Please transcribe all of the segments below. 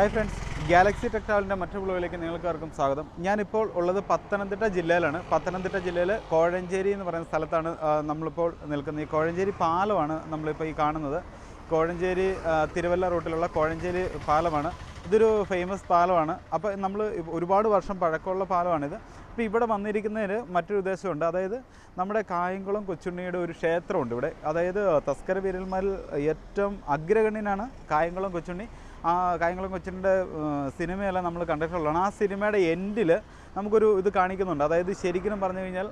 Hi friends Galaxy ടെക്ടാളിന്റെ മറ്റു ബ്ലോഗിലേക്ക് നിങ്ങൾക്കാർക്കും സ്വാഗതം. ഞാനിപ്പോൾ ഉള്ളത് പത്തനംതിട്ട ജില്ലയിലാണ്. പത്തനംതിട്ട ജില്ലയിൽ കോഴഞ്ചേരി എന്ന് പറയുന്ന സ്ഥലത്താണ് നമ്മളിപ്പോൾ നിൽക്കുന്നത്. ഈ കോഴഞ്ചേരി പാലമാണ് നമ്മളിപ്പോൾ ഈ കാണുന്നത്. കോഴഞ്ചേരി തിരുവല്ല റൂട്ടിലുള്ള കോഴഞ്ചേരി പാലമാണ്. ഇതൊരു ഫേമസ് പാലമാണ്. അപ്പോൾ നമ്മൾ ഒരുപാട് വർഷം പഴക്കമുള്ള പാലമാണിത്. അപ്പോൾ ഇവിടെ വന്നിരിക്കുന്നതിന് മറ്റൊരു ഉദ്ദേശമുണ്ട്. അതായത് നമ്മുടെ കായംകുളം കൊച്ചുണ്ണിയുടെ ഒരു ക്ഷേത്രമുണ്ട് ഇവിടെ. അതായത് തസ്കര വീരന്മാരിൽ ഏറ്റവും അഗ്രഗണ്യനാണ് കായംകുളം കൊച്ചുണ്ണി. ആ കായംകുളം കൊച്ചിന്റെ സിനിമയെല്ലാം നമ്മൾ കണ്ടിട്ടുള്ളതാണ്. ആ സിനിമയുടെ എൻഡിൽ നമുക്കൊരു ഇത് കാണിക്കുന്നുണ്ട്. അതായത് ശരിക്കും പറഞ്ഞു കഴിഞ്ഞാൽ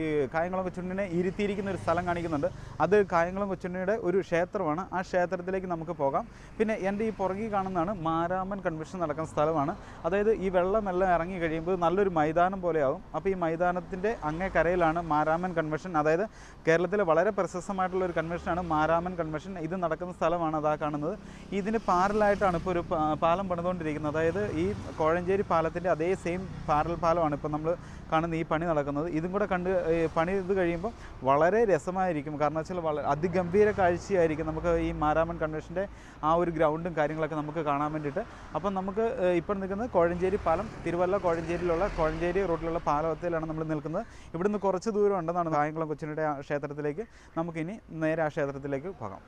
ഈ കായംകുളം കൊച്ചുണ്ണിനെ ഇരുത്തിയിരിക്കുന്ന ഒരു സ്ഥലം കാണിക്കുന്നുണ്ട്. അത് കായംകുളം കൊച്ചുണ്ണിയുടെ ഒരു ക്ഷേത്രമാണ്. ആ ക്ഷേത്രത്തിലേക്ക് നമുക്ക് പോകാം. പിന്നെ എന്റെ ഈ പുറകിൽ കാണുന്നതാണ് മാരാമൻ കൺവെൻഷൻ നടക്കുന്ന സ്ഥലമാണ്. അതായത് ഈ വെള്ളമെല്ലാം ഇറങ്ങി കഴിയുമ്പോൾ നല്ലൊരു മൈതാനം പോലെയാവും. അപ്പോൾ ഈ മൈതാനത്തിന്റെ അങ്ങേ കരയിലാണ് മാരാമൻ കൺവെൻഷൻ. അതായത് കേരളത്തിലെ വളരെ പ്രശസ്തമായിട്ടുള്ള ഒരു കൺവെൻഷനാണ് മാരാമൻ കൺവെൻഷൻ. ഇത് നടക്കുന്ന സ്ഥലമാണ് അതാ കാണുന്നത്. ഇതിന് പാരലായിട്ടാണ് ഇപ്പോൾ ഒരു പാലം പണിതുകൊണ്ടിരിക്കുന്നത്. അതായത് ഈ കോഴഞ്ചേരി പാലത്തിന്റെ അതേ സെയിം പാരൽ പാലമാണ് ഇപ്പോൾ നമ്മൾ കാണുന്ന ഈ പണി നടക്കുന്നത്. ഇതും കൂടെ കണ്ട് പണി ഇത് കഴിയുമ്പോൾ വളരെ രസമായിരിക്കും. കാരണം വെച്ചാൽ വളരെ അതിഗംഭീര കാഴ്ചയായിരിക്കും നമുക്ക് ഈ മാരാമൻ കൺവെൻഷന്റെ ആ ഒരു ഗ്രൗണ്ടും കാര്യങ്ങളൊക്കെ നമുക്ക് കാണാൻ വേണ്ടിയിട്ട്. അപ്പം നമുക്ക് ഇപ്പം നിൽക്കുന്നത് കോഴഞ്ചേരി പാലം തിരുവല്ല കോഴഞ്ചേരിയിലുള്ള കോഴഞ്ചേരി റോഡിലുള്ള പാലത്തിലാണ് നമ്മൾ നിൽക്കുന്നത്. ഇവിടുന്ന് കുറച്ച് ദൂരം ഉണ്ടെന്നാണ് കായംകുളം കൊച്ചിനുടെ ക്ഷേത്രത്തിലേക്ക്. നമുക്കിനി നേരെ ആ ക്ഷേത്രത്തിലേക്ക് പോകാം.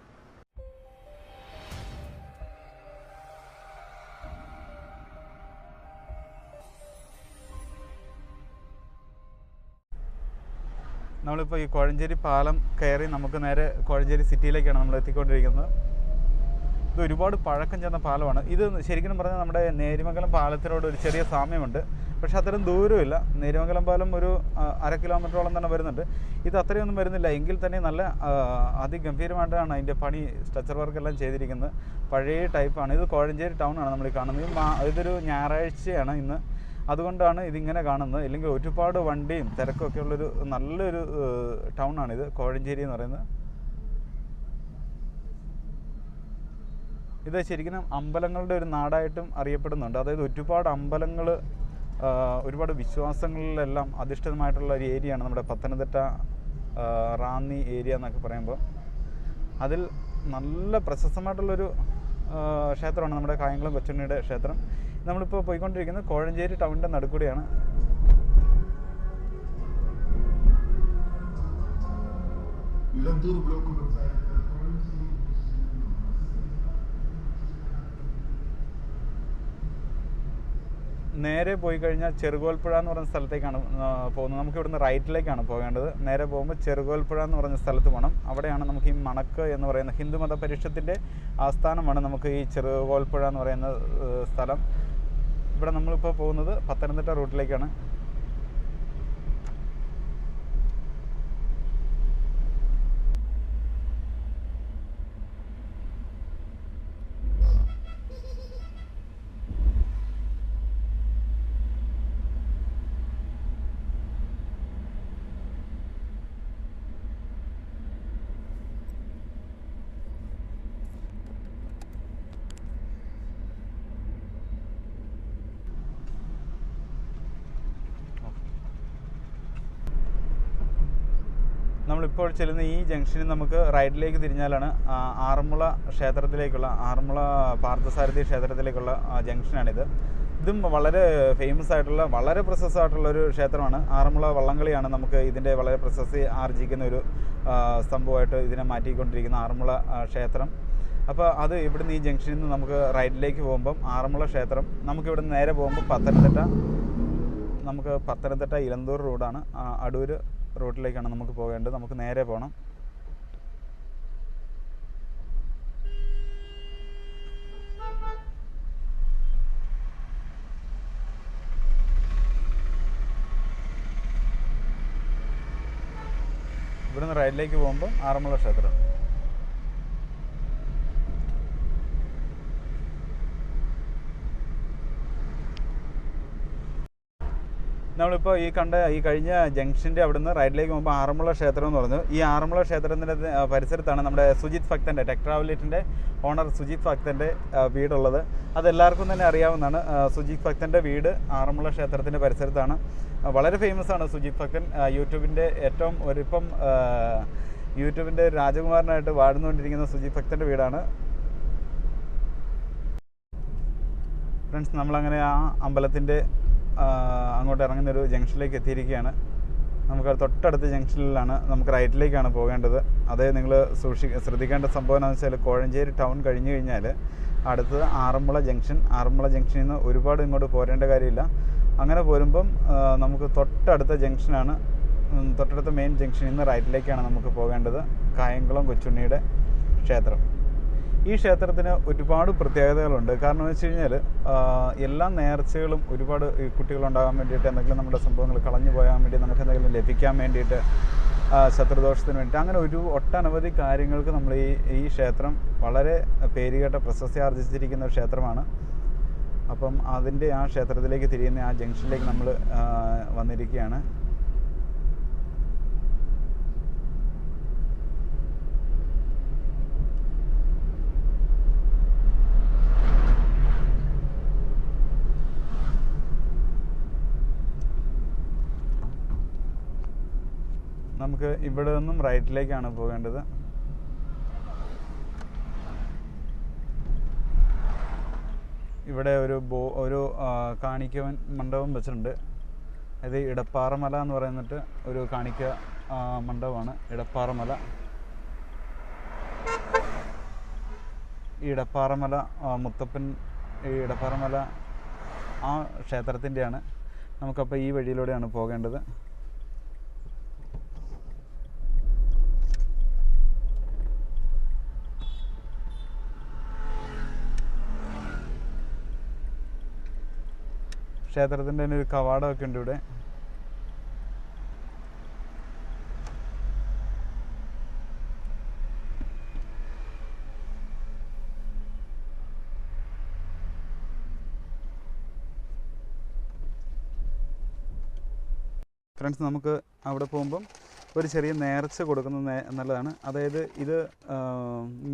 നമ്മളിപ്പോൾ ഈ കോഴഞ്ചേരി പാലം കയറി നമുക്ക് നേരെ കോഴഞ്ചേരി സിറ്റിയിലേക്കാണ് നമ്മൾ എത്തിക്കൊണ്ടിരിക്കുന്നത്. ഇത് ഒരുപാട് പഴക്കം ചെന്ന പാലമാണ്. ഇത് ശരിക്കും പറഞ്ഞാൽ നമ്മുടെ നേരിമംഗലം പാലത്തിനോട് ഒരു ചെറിയ സാമ്യമുണ്ട്. പക്ഷെ അത്രയും ദൂരമില്ല നേരിമംഗലം പാലം ഒരു അര കിലോമീറ്ററോളം തന്നെ വരുന്നുണ്ട്. ഇത് അത്രയൊന്നും വരുന്നില്ല. എങ്കിൽ തന്നെ നല്ല അതിഗംഭീരമായിട്ടാണ് അതിന്റെ പണി സ്ട്രക്ചർ വർക്കെല്ലാം ചെയ്തിരിക്കുന്നത്. പഴയ ടൈപ്പാണ്. ഇത് കോഴഞ്ചേരി ടൗൺ ആണ് നമ്മൾ കാണുന്നത്. ഇതൊരു ഞായറാഴ്ചയാണ് ഇന്ന്. അതുകൊണ്ടാണ് ഇതിങ്ങനെ കാണുന്നത്. ഇല്ലെങ്കിൽ ഒരുപാട് വണ്ടിയും തിരക്കൊക്കെ ഉള്ളൊരു നല്ലൊരു ടൗൺ ആണിത് കോഴഞ്ചേരി എന്ന് പറയുന്നത്. ഇത് ശരിക്കും അമ്പലങ്ങളുടെ ഒരു നാടായിട്ടും അറിയപ്പെടുന്നുണ്ട്. അതായത് ഒരുപാട് അമ്പലങ്ങൾ ഒരുപാട് വിശ്വാസങ്ങളിലെല്ലാം അധിഷ്ഠിതമായിട്ടുള്ള ഒരു ഏരിയയാണ് നമ്മുടെ പത്തനംതിട്ട റാന്നി ഏരിയ എന്നൊക്കെ പറയുമ്പോൾ. അതിൽ നല്ല പ്രശസ്തമായിട്ടുള്ളൊരു ക്ഷേത്രമാണ് നമ്മുടെ കായംകുളം കൊച്ചുണ്ണിയുടെ ക്ഷേത്രം. നമ്മളിപ്പോൾ പോയിക്കൊണ്ടിരിക്കുന്നത് കോഴഞ്ചേരി ടൗണിന്റെ നടുക്കൂടിയാണ്. ഇലന്തൂർ ബ്ലോക്ക് നേരെ പോയി കഴിഞ്ഞാൽ ചെറുകോൽപ്പുഴ എന്ന് പറഞ്ഞ സ്ഥലത്തേക്കാണ് പോകുന്നത്. നമുക്ക് ഇവിടുന്ന് റൈറ്റിലേക്കാണ് പോകേണ്ടത്. നേരെ പോകുമ്പോൾ ചെറുകോൽപ്പുഴ എന്ന് പറഞ്ഞ സ്ഥലത്ത് പോകണം. അവിടെയാണ് നമുക്ക് ഈ മണക്ക് എന്ന് പറയുന്ന ഹിന്ദു മത പരിഷത്തിന്റെ ആസ്ഥാനമാണ് നമുക്ക് ഈ ചെറുകോൽപ്പുഴ എന്ന് പറയുന്ന സ്ഥലം. ഇവിടെ നമ്മളിപ്പോൾ പോകുന്നത് പത്തനംതിട്ട റൂട്ടിലേക്കാണ്. നമ്മളിപ്പോൾ ചെല്ലുന്ന ഈ ജംഗ്ഷനിൽ നമുക്ക് റൈറ്റിലേക്ക് തിരിഞ്ഞാലാണ് ആറന്മുള ക്ഷേത്രത്തിലേക്കുള്ള ആറന്മുള പാർത്ഥസാരഥി ക്ഷേത്രത്തിലേക്കുള്ള ജംഗ്ഷനാണിത്. ഇതും വളരെ ഫേമസ് ആയിട്ടുള്ള വളരെ പ്രശസ്തമായിട്ടുള്ള ഒരു ക്ഷേത്രമാണ്. ആറന്മുള വള്ളംകളിയാണ് നമുക്ക് ഇതിന്റെ വളരെ പ്രശസ്തി ആർജിക്കുന്ന ഒരു സംഭവമായിട്ട് ഇതിനെ മാറ്റിക്കൊണ്ടിരിക്കുന്ന ആറന്മുള ക്ഷേത്രം. അപ്പോൾ അത് ഇവിടുന്ന് ഈ ജംഗ്ഷനിൽ നിന്ന് നമുക്ക് റൈറ്റിലേക്ക് പോകുമ്പം ആറന്മുള ക്ഷേത്രം നമുക്ക് ഇവിടുന്ന് നേരെ പോകുമ്പോൾ പത്തനംതിട്ട നമുക്ക് പത്തനംതിട്ട ഇലന്തൂർ റോഡാണ് അടൂർ റോഡിലേക്കാണ് നമുക്ക് പോകേണ്ടത്. നമുക്ക് നേരെ പോകണം ഇവിടുന്ന് റൈഡിലേക്ക് പോകുമ്പോൾ ആറന്മുള ക്ഷേത്രം. നമ്മളിപ്പോൾ ഈ കണ്ട ഈ കഴിഞ്ഞ ജംഗ്ഷന്റെ അവിടുന്ന് റൈഡിലേക്ക് പോകുമ്പോൾ ആറന്മുള ക്ഷേത്രം എന്ന് പറഞ്ഞു. ഈ ആറന്മുള ക്ഷേത്രത്തിന്റെ പരിസരത്താണ് നമ്മുടെ സുജിത് ഭക്തന്റെ ടെക് ട്രാവലേറ്റിന്റെ ഓണർ സുജിത് ഭക്തന്റെ വീടുള്ളത്. അതെല്ലാവർക്കും തന്നെ അറിയാവുന്നതാണ്. സുജിത് ഭക്തന്റെ വീട് ആറന്മുള ക്ഷേത്രത്തിന്റെ പരിസരത്താണ്. വളരെ ഫേമസ് ആണ് സുജിത് ഭക്തൻ. യൂട്യൂബിന്റെ ഏറ്റവും ഒരിപ്പം യൂട്യൂബിന്റെ രാജകുമാരനായിട്ട് വാഴുന്നുകൊണ്ടിരിക്കുന്ന സുജിത് ഭക്തന്റെ വീടാണ്. ഫ്രണ്ട്സ് നമ്മളങ്ങനെ ആ അമ്പലത്തിന്റെ അങ്ങോട്ട് ഇറങ്ങുന്ന ഒരു ജംഗ്ഷനിലേക്ക് എത്തിയിരിക്കുകയാണ്. നമുക്ക് തൊട്ടടുത്ത ജംഗ്ഷനിലാണ് നമുക്ക് റൈറ്റിലേക്കാണ് പോകേണ്ടത്. അതേ നിങ്ങൾ സൂക്ഷി ശ്രദ്ധിക്കേണ്ട സംഭവം എന്ന് വെച്ചാൽ കോഴഞ്ചേരി ടൗൺ കഴിഞ്ഞ് കഴിഞ്ഞാൽ അടുത്തത് ആറന്മുള ജംഗ്ഷൻ ആറന്മുള ജംഗ്ഷനിൽ നിന്ന് ഒരുപാട് ഇങ്ങോട്ട് പോരേണ്ട കാര്യമില്ല. അങ്ങനെ പോരുമ്പം നമുക്ക് തൊട്ടടുത്ത ജംഗ്ഷനാണ് തൊട്ടടുത്ത മെയിൻ ജംഗ്ഷനിൽ നിന്ന് റൈറ്റിലേക്കാണ് നമുക്ക് പോകേണ്ടത്. കായംകുളം കൊച്ചുണ്ണിയുടെ ക്ഷേത്രം. ഈ ക്ഷേത്രത്തിന് ഒരുപാട് പ്രത്യേകതകളുണ്ട്. കാരണം വെച്ച് കഴിഞ്ഞാൽ എല്ലാ നേർച്ചകളും ഒരുപാട് കുട്ടികളുണ്ടാകാൻ വേണ്ടിയിട്ട് എന്തെങ്കിലും നമ്മുടെ സംഭവങ്ങൾ കളഞ്ഞു പോകാൻ വേണ്ടി നമുക്ക് എന്തെങ്കിലും ലഭിക്കാൻ വേണ്ടിയിട്ട് ശത്രുദോഷത്തിന് വേണ്ടിയിട്ട് അങ്ങനെ ഒരു ഒട്ടനവധി കാര്യങ്ങൾക്ക് നമ്മൾ ഈ ഈ ക്ഷേത്രം വളരെ പേരുകേട്ട പ്രശസ്തി ആർജിച്ചിരിക്കുന്ന ഒരു ക്ഷേത്രമാണ്. അപ്പം അതിന്റെ ആ ക്ഷേത്രത്തിലേക്ക് തിരിയുന്ന ആ ജംഗ്ഷനിലേക്ക് നമ്മൾ വന്നിരിക്കുകയാണ്. നമുക്ക് ഇവിടെ നിന്നും റൈറ്റിലേക്കാണ് പോകേണ്ടത്. ഇവിടെ ഒരു ബോ ഒരു കാണിക്കവൻ മണ്ഡപം വെച്ചിട്ടുണ്ട്. ഇത് ഇടപ്പാറമല എന്ന് പറയുന്നിട്ട് ഒരു കാണിക്ക മണ്ഡപമാണ്. ഇടപ്പാറമല. ഈ ഇടപ്പാറമല മുത്തപ്പൻ ഈ ഇടപ്പാറമല ആ ക്ഷേത്രത്തിന്റെയാണ്. നമുക്കപ്പോൾ ഈ വഴിയിലൂടെയാണ് പോകേണ്ടത്. ക്ഷേത്രത്തിന്റെ തന്നെ ഒരു കവാടമൊക്കെ ഉണ്ട് ഇവിടെ. ഫ്രണ്ട്സ് നമുക്ക് അവിടെ പോകുമ്പം ഒരു ചെറിയ നേർച്ച കൊടുക്കുന്നത് നല്ലതാണ്. അതായത് ഇത്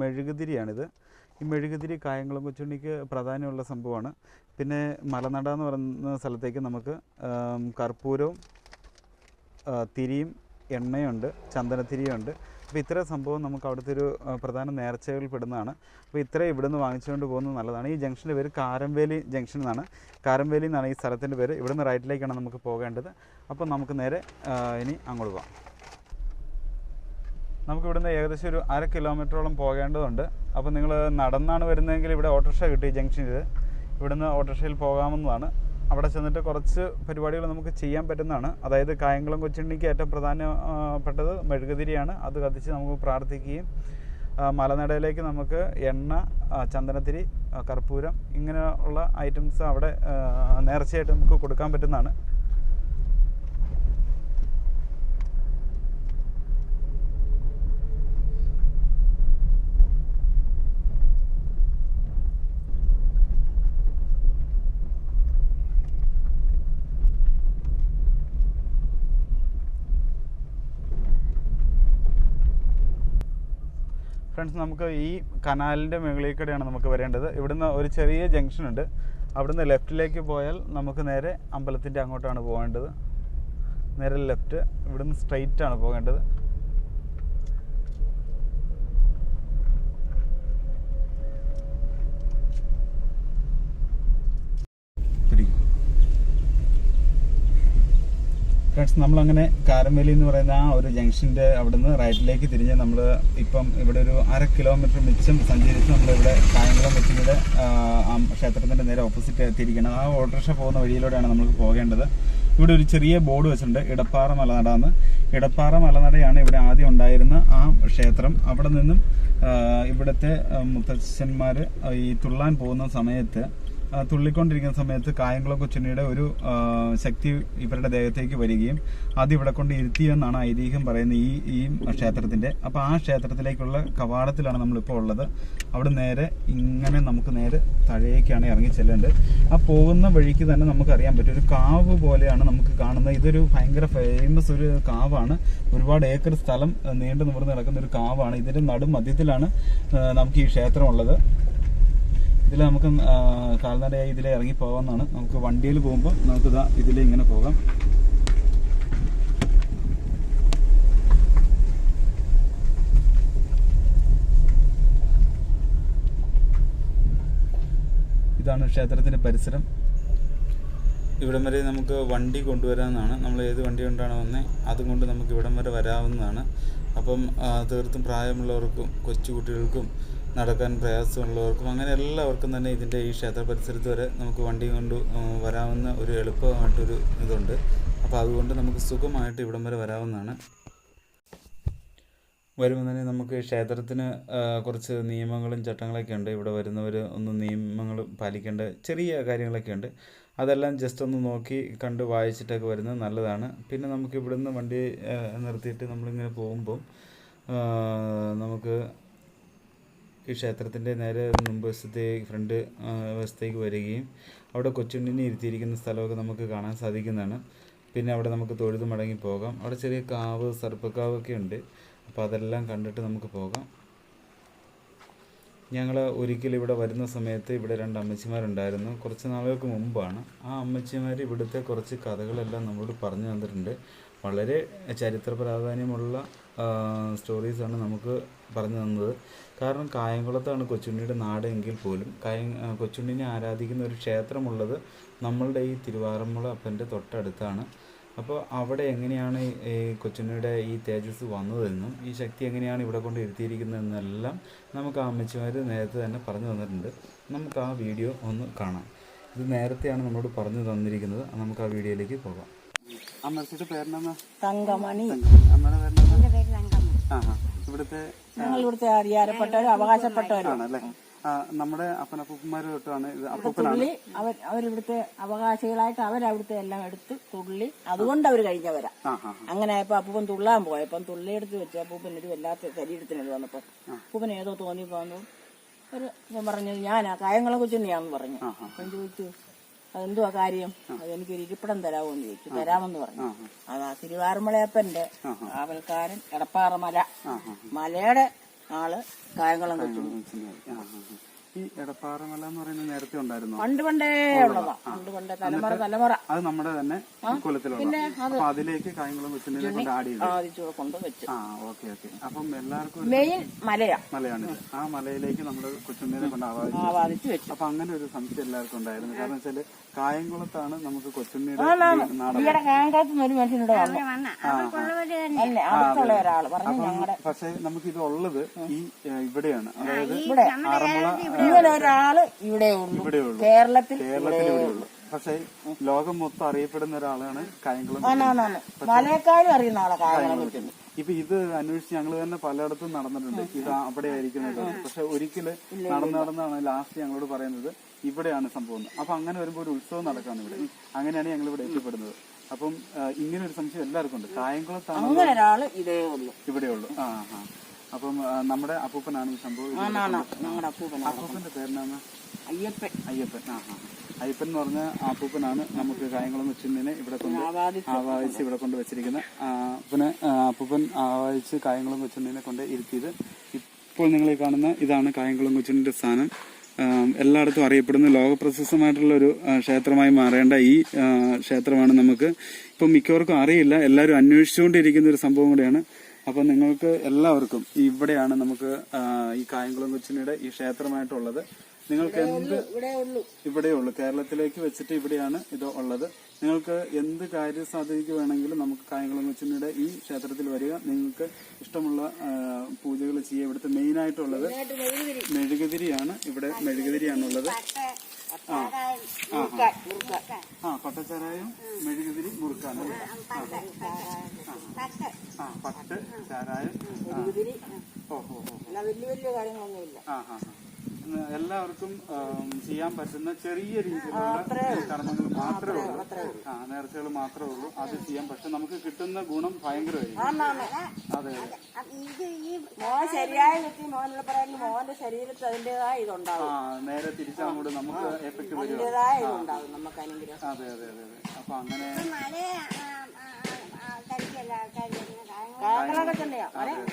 മെഴുകുതിരിയാണിത്. ഈ മെഴുകുതിരി കായംകുളം കൊച്ചുണ്ണിക്ക് പ്രാധാന്യമുള്ള സംഭവമാണ്. പിന്നെ മലനട എന്ന് പറയുന്ന സ്ഥലത്തേക്ക് നമുക്ക് കർപ്പൂരവും തിരിയും എണ്ണയുണ്ട് ചന്ദനത്തിരിയുണ്ട്. അപ്പോൾ ഇത്ര സംഭവം നമുക്ക് അവിടുത്തെ ഒരു പ്രധാന നേർച്ചകളിൽ പെടുന്നതാണ്. അപ്പോൾ ഇത്ര ഇവിടുന്ന് വാങ്ങിച്ചുകൊണ്ട് പോകുന്നത് നല്ലതാണ്. ഈ ജംഗ്ഷന്റെ പേര് കാരംവേലി ജംഗ്ഷൻ എന്നാണ്. കാരംവേലി എന്നാണ് ഈ സ്ഥലത്തിന്റെ പേര്. ഇവിടുന്ന് റൈറ്റിലേക്കാണ് നമുക്ക് പോകേണ്ടത്. അപ്പോൾ നമുക്ക് നേരെ ഇനി അങ്ങോട്ട് പോകാം നമുക്ക് ഇവിടുന്ന് ഏകദേശം ഒരു അര കിലോമീറ്ററോളം പോകേണ്ടതുണ്ട്. അപ്പോൾ നിങ്ങൾ നടന്നാണ് വരുന്നതെങ്കിൽ ഇവിടെ ഓട്ടോറിക്ഷ കിട്ടി ജംഗ്ഷനിൽ ഇവിടുന്ന് ഓട്ടോറിക്ഷയിൽ പോകാമെന്നതാണ്. അവിടെ ചെന്നിട്ട് കുറച്ച് പരിപാടികൾ നമുക്ക് ചെയ്യാൻ പറ്റുന്നതാണ്. അതായത് കായംകുളം കൊച്ചുണ്ണിക്ക് ഏറ്റവും പ്രധാനപ്പെട്ടത് മെഴുകുതിരിയാണ്. അത് കത്തിച്ച് നമുക്ക് പ്രാർത്ഥിക്കുകയും മലനടയിലേക്ക് നമുക്ക് എണ്ണ ചന്ദനത്തിരി കർപ്പൂരം ഇങ്ങനെയുള്ള ഐറ്റംസ് അവിടെ നേർച്ചയായിട്ട് നമുക്ക് കൊടുക്കാൻ പറ്റുന്നതാണ്. ഫ്രണ്ട്സ് നമുക്ക് ഈ കനാലിന്റെ മുകളിൽ കൂടെയാണ് നമുക്ക് വരേണ്ടത്. ഇവിടുന്ന് ഒരു ചെറിയ ജംഗ്ഷൻ ഉണ്ട്. അവിടുന്ന് ലെഫ്റ്റിലേക്ക് പോയാൽ നമുക്ക് നേരെ അമ്പലത്തിന്റെ അങ്ങോട്ടാണ് പോകേണ്ടത്. നേരെ ലെഫ്റ്റ് ഇവിടുന്ന് സ്ട്രെയിറ്റ് ആണ് പോകേണ്ടത്. ഫ്രണ്ട്സ് നമ്മളങ്ങനെ കാരമേലി എന്ന് പറയുന്ന ആ ഒരു ജംഗ്ഷന്റെ അവിടുന്ന് റൈറ്റിലേക്ക് തിരിഞ്ഞ് നമ്മൾ ഇപ്പം ഇവിടെ ഒരു അര കിലോമീറ്റർ മിച്ചം സഞ്ചരിച്ച് നമ്മളിവിടെ കായംകുളം ആ ക്ഷേത്രത്തിന്റെ നേരെ ഓപ്പോസിറ്റ് തിരിക്കണം ആ ഓട്ടോറിക്ഷ പോകുന്ന വഴിയിലൂടെയാണ് നമുക്ക് പോകേണ്ടത്. ഇവിടെ ഒരു ചെറിയ ബോർഡ് വെച്ചിട്ടുണ്ട് ഇടപ്പാറ മലനട എന്ന്. ഇടപ്പാറ മലനടയാണ് ഇവിടെ ആദ്യം ഉണ്ടായിരുന്ന ആ ക്ഷേത്രം. അവിടെ നിന്നും ഇവിടുത്തെ മുത്തച്ഛന്മാർ ഈ തുള്ളാൻ പോകുന്ന സമയത്ത് തുള്ളിക്കൊണ്ടിരിക്കുന്ന സമയത്ത് കായംകുളം കൊച്ചുണ്ണിയുടെ ഒരു ശക്തി ഇവരുടെ ദേഹത്തേക്ക് വരികയും അത് ഇവിടെ കൊണ്ട് ഇരുത്തിയെന്നാണ് ഐതിഹ്യം പറയുന്നത് ഈ ഈ ക്ഷേത്രത്തിന്റെ. അപ്പൊ ആ ക്ഷേത്രത്തിലേക്കുള്ള കവാടത്തിലാണ് നമ്മളിപ്പോൾ ഉള്ളത്. അവിടെ നേരെ ഇങ്ങനെ നമുക്ക് നേരെ താഴേക്കാണ് ഇറങ്ങി ചെല്ലേണ്ടത്. ആ പോകുന്ന വഴിക്ക് തന്നെ നമുക്ക് അറിയാൻ പറ്റും. ഒരു കാവ് പോലെയാണ് നമുക്ക് കാണുന്നത്. ഇതൊരു ഭയങ്കര ഫേമസ് ഒരു കാവാണ്. ഒരുപാട് ഏക്കർ സ്ഥലം നീണ്ടു നിവർന്ന് കിടക്കുന്ന ഒരു കാവാണ്. ഇതിന്റെ നടുമധ്യത്തിലാണ് നമുക്ക് ഈ ക്ഷേത്രം ഉള്ളത് ഇതിൽ നമുക്ക് കാൽനടയായി ഇതിൽ ഇറങ്ങി പോകാമെന്നാണ് നമുക്ക് വണ്ടിയിൽ പോകുമ്പോൾ നമുക്ക് ഇതാ ഇതിൽ ഇങ്ങനെ പോകാം. ഇതാണ് ക്ഷേത്രത്തിന്റെ പരിസരം. ഇവിടം വരെ നമുക്ക് വണ്ടി കൊണ്ടുവരാമെന്നാണ് നമ്മൾ ഏത് വണ്ടി കൊണ്ടാണ് വന്നത് അതുകൊണ്ട് നമുക്ക് ഇവിടം വരെ വരാവുന്നതാണ്. അപ്പം തീർത്തും പ്രായമുള്ളവർക്കും കൊച്ചുകുട്ടികൾക്കും നടക്കാൻ പ്രയാസമുള്ളവർക്കും അങ്ങനെ എല്ലാവർക്കും തന്നെ ഇതിന്റെ ഈ ക്ഷേത്ര പരിസരത്ത് വരെ നമുക്ക് വണ്ടി കൊണ്ട് വരാവുന്ന ഒരു എളുപ്പമായിട്ടൊരു ഇതുണ്ട്. അപ്പോൾ അതുകൊണ്ട് നമുക്ക് സുഖമായിട്ട് ഇവിടം വരെ വരാവുന്നതാണ്. വരുമ്പോൾ തന്നെ നമുക്ക് ക്ഷേത്രത്തിന് കുറച്ച് നിയമങ്ങളും ചട്ടങ്ങളൊക്കെ ഉണ്ട്. ഇവിടെ വരുന്നവർ ഒന്ന് നിയമങ്ങൾ പാലിക്കേണ്ട ചെറിയ കാര്യങ്ങളൊക്കെ ഉണ്ട്. അതെല്ലാം ജസ്റ്റ് ഒന്ന് നോക്കി കണ്ട് വായിച്ചിട്ടൊക്കെ വരുന്നത് നല്ലതാണ്. പിന്നെ നമുക്ക് ഇവിടുന്ന് വണ്ടി നിർത്തിയിട്ട് നമ്മളിങ്ങനെ പോകുമ്പം നമുക്ക് ഈ ക്ഷേത്രത്തിന്റെ നേരെ മുമ്പ് വശത്തേക്ക് ഫ്രണ്ട് വശത്തേക്ക് വരികയും അവിടെ കൊച്ചുണ്ണിനെ ഇരുത്തിയിരിക്കുന്ന സ്ഥലമൊക്കെ നമുക്ക് കാണാൻ സാധിക്കുന്നതാണ്. പിന്നെ അവിടെ നമുക്ക് തൊഴുത് മടങ്ങി പോകാം. അവിടെ ചെറിയ കാവ് സർപ്പക്കാവൊക്കെ ഉണ്ട്. അപ്പോൾ അതെല്ലാം കണ്ടിട്ട് നമുക്ക് പോകാം. ഞങ്ങൾ ഒരിക്കൽ ഇവിടെ വരുന്ന സമയത്ത് ഇവിടെ രണ്ട് അമ്മച്ചിമാരുണ്ടായിരുന്നു. കുറച്ച് നാളുകൾക്ക് മുമ്പാണ്. ആ അമ്മച്ചിമാർ ഇവിടുത്തെ കുറച്ച് കഥകളെല്ലാം നമ്മളോട് പറഞ്ഞു തന്നിട്ടുണ്ട്. വളരെ ചരിത്ര പ്രാധാന്യമുള്ള സ്റ്റോറീസാണ് നമുക്ക് പറഞ്ഞു തന്നത്. കാരണം കായംകുളത്താണ് കൊച്ചുണ്ണിയുടെ നാടെങ്കിൽ പോലും കായ ആ, കൊച്ചുണ്ണിനെ ആരാധിക്കുന്ന ഒരു ക്ഷേത്രമുള്ളത് നമ്മളുടെ ഈ തിരുവാറന്മുള അപ്പന്റെ തൊട്ടടുത്താണ്. അപ്പോൾ അവിടെ എങ്ങനെയാണ് ഈ- കൊച്ചുണ്ണിയുടെ ഈ തേജസ് വന്നതെന്നും ഈ ശക്തി എങ്ങനെയാണ് ഇവിടെ കൊണ്ട് ഇരുത്തിയിരിക്കുന്നതെന്നെല്ലാം നമുക്ക് ആ അമ്മച്ചിമാർ നേരത്തെ തന്നെ പറഞ്ഞു തന്നിട്ടുണ്ട്. നമുക്ക് ആ വീഡിയോ ഒന്ന് കാണാം. ഇത് നേരത്തെയാണ് നമ്മളോട് പറഞ്ഞു തന്നിരിക്കുന്നത്. നമുക്ക് ആ വീഡിയോയിലേക്ക് പോകാം. അമ്മച്ചിയുടെ പേരെന്നാ തങ്കമണി. അമ്മയുടെ പേരെന്നാ പേര് ആ ആഹാ. ഇവിടുത്തെ ഞങ്ങൾ ഇവിടുത്തെ അധികാരപ്പെട്ടവരും അവകാശപ്പെട്ടവരും. ആണല്ലേ ആ, നമ്മുടെ അപ്പനപ്പൂപ്പന്മാർ തൊട്ടാണ് ഇത് അപ്പൂപ്പനാണ്. തുള്ളി അവർ അവരിവിടുത്തെ അവകാശികളായിട്ട് അവരവിടുത്തെ എല്ലാം എടുത്ത് തുള്ളി. അതുകൊണ്ട് അവർ കഴിഞ്ഞവരാ. ആ ആ അങ്ങനെ ആയപ്പോ അപ്പൂപ്പൻ തുള്ളാൻ പോയപ്പം തുള്ളി എടുത്ത് വെച്ച് അപ്പൂപ്പൻ ഒരു വല്ലാത്ത ശരീരത്തിന് ഇത് വന്നപ്പോ അപ്പൂപ്പൻ ഏതോ തോന്നി പോന്നു. ഒരു ഇപ്പം പറഞ്ഞു ഞാനാ കായങ്ങളെ കൊച്ചുണ്ണിയാന്ന് പറഞ്ഞു. അപ്പം ചോദിച്ചു അതെന്തുവാ കാര്യം അതെനിക്കൊരു ഇരിപ്പിടം തരാമോ എന്ന് ചോദിച്ചു. തരാമെന്ന് പറഞ്ഞു. അതാ തിരുവാറുമളയപ്പന്റെ ആവൽക്കാരൻ എടപ്പാറമല. മലയുടെ ആൾ കായംകുളം ആ, ആ, ആ. ഈ എടപ്പാറമല എന്ന് പറയുന്നത് നേരത്തെ ഉണ്ടായിരുന്നു? പണ്ട് പണ്ടേ ഉള്ളതാ. പണ്ട് പണ്ടേ തലമുറ തലമുറ. അത് നമ്മുടെ തന്നെ കുലത്തിലുള്ള അപ്പൊ അതിലേക്ക് കായംകുളം കൊച്ചിനെ കൊണ്ട് ആഡ് ചെയ്തു ആദിച്ചു കൊണ്ട് വെച്ചു. ആ ഓക്കെ ഓക്കെ. അപ്പം എല്ലാവർക്കും മെയിൻ മലയാ. മലയാണ് ആ മലയിലേക്ക് നമ്മൾ കൊച്ചുണ്ണിനെ കൊണ്ട് ആവാദിച്ചു വെച്ചു. അപ്പൊ അങ്ങനെ ഒരു സംശയം എല്ലാവർക്കും ഉണ്ടായിരുന്നു. കാരണം വെച്ചാൽ കായംകുളത്താണ് നമുക്ക് കൊച്ചുണ്ണിയുടെ ഇവിടെ കായംകുളത്ത് ഒരു മനുഷ്യനോട് പക്ഷെ നമുക്ക് ഇത് ഉള്ളത് ഈ ഇവിടെയാണ്. അതായത് ഇവിടെ. ആറന്മുള ഇങ്ങനെ ഒരാൾ ഇവിടെ ഉള്ളൂ ഇവിടെ കേരളത്തിൽ കേരളത്തിൽ ഇവിടെ ഉള്ളു പക്ഷെ ലോകം മൊത്തം അറിയപ്പെടുന്ന ഒരാളാണ് കായംകുളം മലയക്കാരും അറിയുന്ന ആളെ കായംകുളം കൊച്ചുണ്ണി ഇപ്പൊ ഇത് അന്വേഷിച്ച് ഞങ്ങൾ തന്നെ പലയിടത്തും നടന്നിട്ടുണ്ട്. ഇത് അവിടെ ആയിരിക്കുന്നത്. പക്ഷെ ഒരിക്കൽ നടന്ന് നടന്നാണ് ലാസ്റ്റ് ഞങ്ങളോട് പറയുന്നത് ഇവിടെയാണ് സംഭവം. അപ്പൊ അങ്ങനെ വരുമ്പോൾ ഒരു ഉത്സവം നടക്കാണ് ഇവിടെ. അങ്ങനെയാണ് ഞങ്ങൾ ഇവിടെ എത്തിപ്പെടുന്നത്. അപ്പം ഇങ്ങനെ ഒരു സംശയം എല്ലാവർക്കും ഉണ്ട്. കായംകുളത്താണ് ഇവിടെ ഉള്ളു ആ ആ. അപ്പം നമ്മുടെ അപ്പൂപ്പനാണ് ഈ സംഭവം ഞങ്ങളുടെ അപ്പൂപ്പൻ അപ്പൂപ്പന്റെ പേരെന്നാണ് അയ്യപ്പൻ. അയ്യപ്പൻ. ആ അയ്യപ്പൻ എന്ന് പറഞ്ഞ അപ്പൂപ്പനാണ് നമുക്ക് കായംകുളം വെച്ചിനെ ഇവിടെ കൊണ്ട് ആവാഹിച്ച് ഇവിടെ കൊണ്ട് വെച്ചിരിക്കുന്നത്. അപ്പന് അപ്പൂപ്പൻ ആവാഹിച്ച് കായംകുളം കൊച്ചുണ്ണിനെ കൊണ്ട് ഇരുത്തിയത് ഇപ്പോൾ നിങ്ങൾ ഈ കാണുന്ന ഇതാണ് കായംകുളം കൊച്ചുണ്ണിന്റെ സ്ഥാനം. എല്ലായിടത്തും അറിയപ്പെടുന്ന ലോകപ്രശസ്തമായിട്ടുള്ള ഒരു ക്ഷേത്രമായി മാറേണ്ട ഈ ക്ഷേത്രമാണ് നമുക്ക്. ഇപ്പം മിക്കവർക്കും അറിയില്ല എല്ലാവരും അന്വേഷിച്ചുകൊണ്ടിരിക്കുന്ന ഒരു സംഭവം കൂടെയാണ്. അപ്പം നിങ്ങൾക്ക് എല്ലാവർക്കും ഇവിടെയാണ് നമുക്ക് ഈ കായംകുളം കൊച്ചിനിടെ ഈ ക്ഷേത്രമായിട്ടുള്ളത്. നിങ്ങൾക്ക് എന്ത് ഇവിടെ ഉള്ളൂ. കേരളത്തിലേക്ക് വെച്ചിട്ട് ഇവിടെയാണ് ഇത് ഉള്ളത്. നിങ്ങൾക്ക് എന്ത് കാര്യ സാധിക്കുക വേണമെങ്കിലും നമുക്ക് കായംകുളം കൊച്ചിനിയുടെ ഈ ക്ഷേത്രത്തിൽ വരിക. നിങ്ങൾക്ക് ഇഷ്ടമുള്ള പൂജകൾ ചെയ്യുക. ഇവിടുത്തെ മെയിൻ ആയിട്ടുള്ളത് മെഴുകുതിരിയാണ്. ഇവിടെ മെഴുകുതിരിയാണുള്ളത്. ആ. ആ പട്ടച്ചാരായം മെഴുകുതിരി മുറുക്കാണ് ആ പട്ട് ചാരായം ഓ ഓ ഓ. അല്ല വലിയ വലിയ കാര്യങ്ങളൊന്നുമില്ല. ആ, എല്ലാവർക്കും ചെയ്യാൻ പറ്റുന്ന ചെറിയ രീതിയിലുള്ള കർമ്മങ്ങൾ മാത്രമേ ഉള്ളൂ ആ നേർച്ചകൾ മാത്രമേ ഉള്ളൂ. അത് ചെയ്യാം പക്ഷെ നമുക്ക് കിട്ടുന്ന ഗുണം ഭയങ്കരമായിരിക്കും. അതെ മോൻ ശരിയായ വ്യക്തി മോനുള്ള പറയുന്നത് മോന്റെ ശരീരത്തിൽ അതിന്റേതായ ഇതുണ്ടാവും. ആ നേരെ തിരിച്ചങ്ങോട്ട് നമുക്ക് എഫക്ട് വരും അതിന്റേതായ ഇതുണ്ടാവും നമുക്ക് അനുഗ്രഹം. അതെ അതെ അതെ അതെ. അപ്പൊ അങ്ങനെ കാര്യങ്ങൾ തന്നെയാ.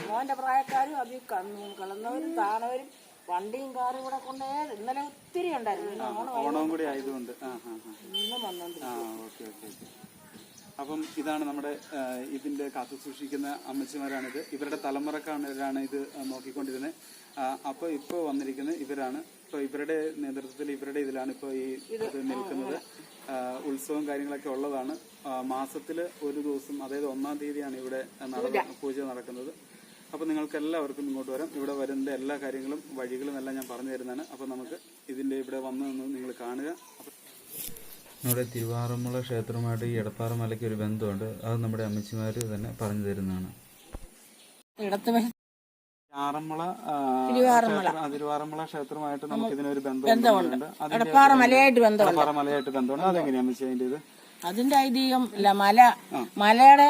മോന്റെ പ്രായക്കാരും അതിൽ കണ്ണും കളന്നവരും താണവരും വണ്ടിയും കാറും കൂടെ കൊണ്ടേ ഇന്നലെ ഒത്തിരി ഉണ്ടായിരുന്നു. ഓണവും കൂടി ആയതുകൊണ്ട്. ആ ആ ആ. ഇന്നും വന്നോണ്ട് ആ ഓക്കെ ഓക്കെ ഓക്കെ. അപ്പം ഇതാണ് നമ്മുടെ ഇതിന്റെ ഇതിന്റെ കാത്തു സൂക്ഷിക്കുന്ന അമ്മച്ചിമാരാണിത്. ഇവരുടെ തലമുറക്കാണ് ഇത് നോക്കിക്കൊണ്ടിരുന്നത് അപ്പോൾ ഇപ്പോൾ വന്നിരിക്കുന്നത് ഇവരാണ്. ഇപ്പോൾ ഇവരുടെ നേതൃത്വത്തിൽ ഇവരുടെ ഇതിലാണ് ഇപ്പോൾ ഈ ഇത് നിൽക്കുന്നത്. ഉത്സവം കാര്യങ്ങളൊക്കെ ഉള്ളതാണ്. മാസത്തിൽ ഒരു ദിവസം അതായത് ഒന്നാം തീയതിയാണ് ഇവിടെ പൂജ നടക്കുന്നത്. അപ്പോൾ നിങ്ങൾക്ക് എല്ലാവർക്കും ഇങ്ങോട്ട് വരാം. ഇവിടെ വരുന്ന എല്ലാ കാര്യങ്ങളും വഴികളും എല്ലാം ഞാൻ പറഞ്ഞു തരുന്നതാണ്. അപ്പോൾ നമുക്ക് ഇതിന്റെ ഇവിടെ വന്ന് നിന്ന് നിങ്ങൾ കാണുക. നമ്മുടെ തിരുവാറന്മുള ക്ഷേത്രമായിട്ട് ഈ എടപ്പാറ മലയ്ക്ക് ഒരു ബന്ധമുണ്ട്. അത് നമ്മുടെ അമ്മച്ചിമാർ തന്നെ പറഞ്ഞു തരുന്നതാണ്. തിരുവാറമ്മുള ആറന്മുള തിരുവാറന്മുള. ക്ഷേത്രമായിട്ട് നമുക്ക് ഇതിനൊരു ബന്ധമുണ്ട്. എടപ്പാറ മലയായിട്ട് ബന്ധമുണ്ട്. എടപ്പാറ മലയായിട്ട് ബന്ധമുണ്ട്. അതെങ്ങനെയാ മിച്ചി അതിന്റെ ഇത് അതിന്റെ ഐതിഹ്യം മല. മലയുടെ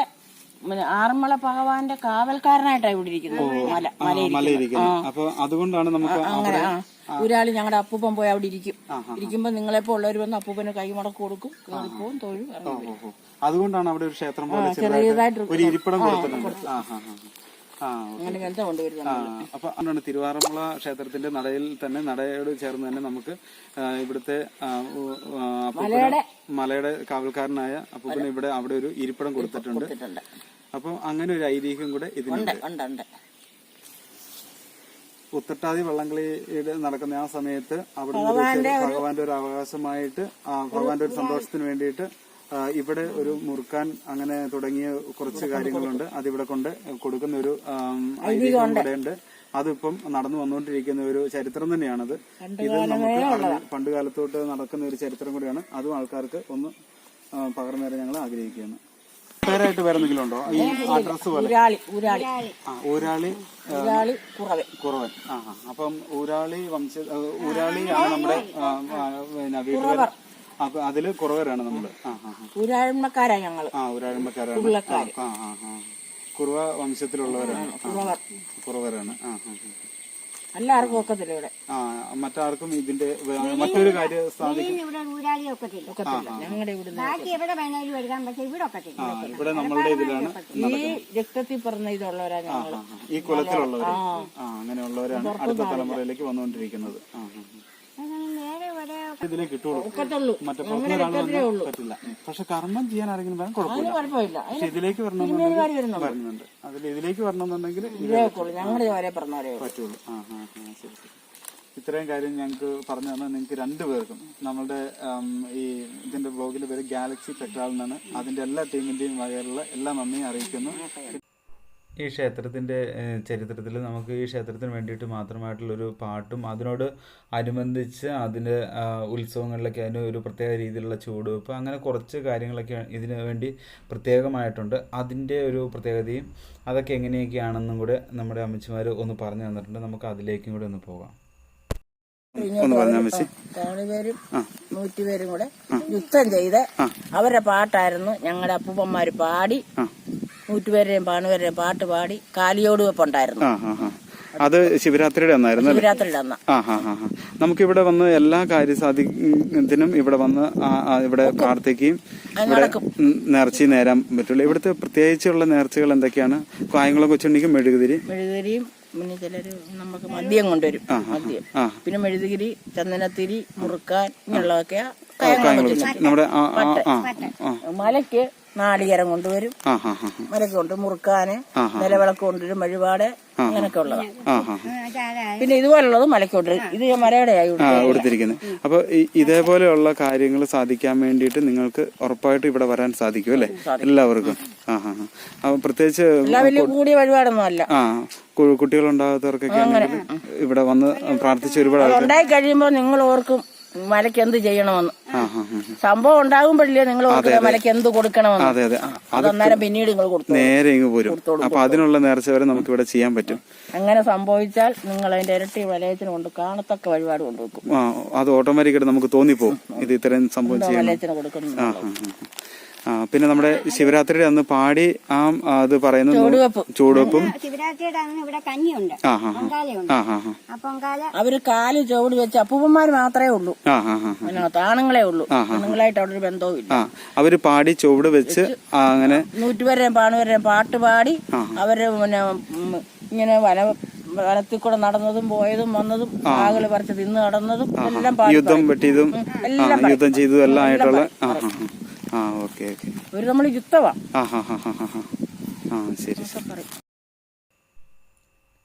ആറന്മുള ഭഗവാന്റെ കാവൽക്കാരനായിട്ടാണ് ഇവിടെ ഇരിക്കുന്നത് മല മലയിരിക്കുന്നത് അപ്പൊ അതുകൊണ്ടാണ് നമുക്ക് അങ്ങനെ ആ. ഒരാൾ ഞങ്ങളുടെ അപ്പൂപ്പൻ പോയി അവിടെ ഇരിക്കും. ഇരിക്കുമ്പോ നിങ്ങളെപ്പോ ഉള്ളവർ വന്ന് അപ്പൂപ്പന് കൈമടക്ക് കൊടുക്കും. കയറിപ്പോവും തൊഴും അതുകൊണ്ടാണ് അവിടെ ഒരു ക്ഷേത്രം പോലെ ചെറിയതായിട്ട് ഒരു ഇരിപ്പിടം കൊടുത്തിട്ടുണ്ട് അപ്പൊ അതുകൊണ്ടാണ് തിരുവാറന്മുള ക്ഷേത്രത്തിന്റെ നടയിൽ തന്നെ നടയോട് ചേർന്ന് തന്നെ നമുക്ക് ഇവിടുത്തെ മലയുടെ കാവൽക്കാരനായ അപ്പൂപ്പന് ഇവിടെ അവിടെ ഒരു ഇരിപ്പിടം കൊടുത്തിട്ടുണ്ട്. അപ്പൊ അങ്ങനെ ഒരു ഐതിഹ്യം കൂടെ ഇതിനുണ്ട്. ഉണ്ട് ഉണ്ട് ഉത്തട്ടാതി വള്ളംകളിയുടെ നടക്കുന്ന ആ സമയത്ത് അവിടെ ഭഗവാന്റെ ഒരു അവകാശമായിട്ട് ആ, ഭഗവാന്റെ ഒരു സന്തോഷത്തിന് വേണ്ടിയിട്ട് ഇവിടെ ഒരു മുറുക്കാൻ അങ്ങനെ തുടങ്ങിയ കുറച്ച് കാര്യങ്ങളുണ്ട്. അതിവിടെ കൊണ്ട് കൊടുക്കുന്ന ഒരു ഐതിഹ്യം കൂടെ ഉണ്ട്. അതിപ്പം നടന്നു വന്നുകൊണ്ടിരിക്കുന്ന ഒരു ചരിത്രം തന്നെയാണത്. ഇത് നമുക്ക് പണ്ടുകാലത്തോട്ട് പണ്ട് കാലത്തോട്ട് നടക്കുന്ന ഒരു ചരിത്രം കൂടിയാണ്. അതും ആൾക്കാർക്ക് ഒന്ന് പകർന്നേരാൻ പകർന്നു തരാൻ ഞങ്ങൾ ആഗ്രഹിക്കുകയാണ്. പേരായിട്ട് വേറെ എന്തെങ്കിലും ഉണ്ടോ? ഈ അഡ്രസ് പോലെ. ഊരാളി ഊരാളി. ആ ഊരാളി ഊരാളി കുറവൻ. കുറവൻ. ആ ആ. അപ്പം ഊരാളി വംശ ഊരാളി ഊരാളിയാണ് നമ്മുടെ ആ, ആ, പിന്നെ വീട്ടുപേര് അപ്പൊ അതിൽ കുറവരാണ് നമ്മൾ. ആ ആ ആ. ഊരാഴ്മക്കാരാ ഞങ്ങൾ. ആ ഊരാഴമ്പക്കാരാണ് ആ ആ ആ കുറുവ വംശത്തിലുള്ളവരാണ്. ആ, കുറവരാണ്. ആ ആ ആ. എല്ലാവർക്കും ഒക്കത്തില്ല ഇവിടെ. ആ മറ്റാർക്കും ഇതിന്റെ മറ്റൊരു കാര്യം ഇവിടെ ഊരാളി ഒക്കത്തില്ല. ഞങ്ങളുടെ ബാക്കി എവിടെ വേണേലും എടുക്കാൻ പക്ഷെ ഇവിടെ ഒക്കത്തില്ല. ആ ഇവിടെ നമ്മളുടെ ഇതിലാണ് ഈ രക്തത്തിൽ പറഞ്ഞ ഇതുള്ളവരാ ഞങ്ങൾ ആ, ഈ കുലത്തിലുള്ളവർ ആ. അങ്ങനെയുള്ളവരാണ് അടുത്ത തലമുറയിലേക്ക് വന്നുകൊണ്ടിരിക്കുന്നത് ആ ആ, ആ. അങ്ങനെ നേരെ വരെ ഇതിലേ കിട്ടുള്ളൂ മറ്റേ പറ്റില്ല. പക്ഷെ കർമ്മം ചെയ്യാൻ ആരെങ്കിലും വേണം കുഴപ്പമില്ല. പക്ഷെ ഇതിലേക്ക് വരണമെന്നുണ്ടെങ്കിൽ വരുന്നുണ്ട്. അതിൽ ഇതിലേക്ക് വരണമെന്നുണ്ടെങ്കിൽ പറ്റുള്ളൂ. ആ ആ ശരി ശരി. ഇത്രയും കാര്യം ഞങ്ങൾക്ക് പറഞ്ഞു തന്നെ നിങ്ങൾക്ക് രണ്ടുപേർക്കും നമ്മളുടെ ആം, ഈ ഇതിന്റെ ബ്ലോഗിൽ പേര് ഗാലക്സി പെട്രാൾ എന്നാണ്. അതിന്റെ എല്ലാ ടീമിന്റെയും വകയിലുള്ള എല്ലാ നന്ദിയും അറിയിക്കുന്നു. ഈ ക്ഷേത്രത്തിന്റെ ചരിത്രത്തിൽ നമുക്ക് ഈ ക്ഷേത്രത്തിന് വേണ്ടിയിട്ട് മാത്രമായിട്ടുള്ളൊരു പാട്ടും അതിനോട് അനുബന്ധിച്ച് അതിന്റെ ഉത്സവങ്ങളിലൊക്കെ അതിന് ഒരു പ്രത്യേക രീതിയിലുള്ള ചുവടുവെപ്പ് അങ്ങനെ കുറച്ച് കാര്യങ്ങളൊക്കെ ഇതിന് വേണ്ടി പ്രത്യേകമായിട്ടുണ്ട്. അതിന്റെ ഒരു പ്രത്യേകതയും അതൊക്കെ എങ്ങനെയൊക്കെയാണെന്നും കൂടെ നമ്മുടെ അമ്മച്ചിമാർ ഒന്ന് പറഞ്ഞു തന്നിട്ടുണ്ട്. നമുക്ക് അതിലേക്കും കൂടെ ഒന്ന് പോകാം. തോണിപേരും നൂറ്റുപേരും കൂടെ യുദ്ധം ചെയ്ത് അവരുടെ പാട്ടായിരുന്നു ഞങ്ങളുടെ അപ്പൂപ്പന്മാര് പാടി. നൂറ്റുപേരുടെയും പാണുപേരുടെയും പാട്ട് പാടി കാലിയോട് വെപ്പുണ്ടായിരുന്നു. അത് ശിവരാത്രിയുടെ അന്നായിരുന്നു ശിവരാത്രിയുടെ അന്ന്. നമുക്കിവിടെ വന്ന് എല്ലാ കാര്യസാധ്യത്തിനും ഇവിടെ വന്ന് ഇവിടെ പ്രാർത്ഥിക്കുകയും ഇവിടെ നേർച്ച നേരാൻ പറ്റുള്ളൂ ഇവിടുത്തെ പ്രത്യേകിച്ചുള്ള നേർച്ചകൾ എന്തൊക്കെയാണ്? കായംകുളം കൊച്ചുണ്ടെങ്കിൽ മെഴുകുതിരി മെഴുകുതിരിയും പിന്നെ ചിലര് നമുക്ക് മദ്യം കൊണ്ടുവരും. മദ്യം. പിന്നെ മെഴുകുതിരി ചന്ദനത്തിരി മുറുക്കാൻ ഇങ്ങനെയുള്ളതൊക്കെയാ നമ്മുടെ മലയ്ക്ക് നാളികേരം കൊണ്ടുവരും. മരക്കൊണ്ട് മുറുക്കാന് നിലവിളക്ക് കൊണ്ടുവരും വഴിപാട് അങ്ങനെയൊക്കെ ഉള്ളതാണ് പിന്നെ ഇതുപോലുള്ളത് മലക്കൊണ്ട് ഇത് മലയുടെ ആയി ആ കൊടുത്തിരിക്കുന്നത് അപ്പൊ ഇതേപോലെയുള്ള കാര്യങ്ങൾ സാധിക്കാൻ വേണ്ടിയിട്ട് നിങ്ങൾക്ക് ഉറപ്പായിട്ട് ഇവിടെ വരാൻ സാധിക്കും അല്ലേ? എല്ലാവർക്കും. പ്രത്യേകിച്ച് കൂടിയ വഴിപാടൊന്നും അല്ല ആ കു- കുട്ടികളുണ്ടാകാത്തവർക്കൊക്കെ ഇവിടെ വന്ന് പ്രാർത്ഥിച്ച് ഒരുപാട് ഉണ്ടായി കഴിയുമ്പോൾ നിങ്ങൾ ഓർക്കും മലയ്ക്ക് എന്ത് ചെയ്യണമെന്ന് സംഭവം ഉണ്ടാകുമ്പോഴല്ലേ നിങ്ങൾ മലയ്ക്ക് എന്ത് കൊടുക്കണമെന്ന്. അതെ അതെ. അത് അന്നേരം പിന്നീട് നിങ്ങൾ നേരെ ഇങ്ങ് പോരും. അപ്പൊ അതിനുള്ള നേർച്ച വരെ നമുക്ക് ഇവിടെ ചെയ്യാൻ പറ്റും. അങ്ങനെ സംഭവിച്ചാൽ നിങ്ങൾ അതിന്റെ ഇരട്ടി വലയത്തിന് കൊണ്ട് കാണത്തക്ക വഴിപാട് കൊണ്ടുവെക്കും. അത് ഓട്ടോമാറ്റിക്കായിട്ട് നമുക്ക് തോന്നിപ്പോ ഇത് ഇത്രയും സംഭവം വലയത്തിന് കൊടുക്കുന്നു പിന്നെ നമ്മുടെ ശിവരാത്രിയുടെ അന്ന് പാടി ആ അത് പറയുന്ന. ചൂടുവെപ്പും ശിവരാത്രിയുടെ അന്ന് ഇവിടെ കഞ്ഞിയുണ്ട്. അവർ കാൽ ചുവട് വെച്ച് അപ്പൂപ്പന്മാർ മാത്രമേ ഉള്ളൂ. ആണുങ്ങളെ ഉള്ളൂ. ആണുങ്ങളായിട്ട് അവിടെ ഒരു ബന്ധവും ഇല്ല. അവർ പാടി ചുവട് വെച്ച് ആ, അങ്ങനെ നൂറ്റുപേരെയും പാണുപേരെയും പാട്ട് പാടി അവർ പിന്നെ ഇങ്ങനെ വന വനത്തിൽ കൂടെ നടന്നതും പോയതും വന്നതും ആകൾ പറിച്ച് തിന്ന് നടന്നതും എല്ലാം പാടി യുദ്ധം വെട്ടിയതും ആ യുദ്ധം ചെയ്തതും എല്ലാം ആയിട്ടുള്ള ആ ഓക്കെ ഓക്കെ. ഒരു നമ്മൾ യുദ്ധവാ. ആ ഹാ ഹാ ഹാ ഹാ ഹാ. ആ ശരി ശരി.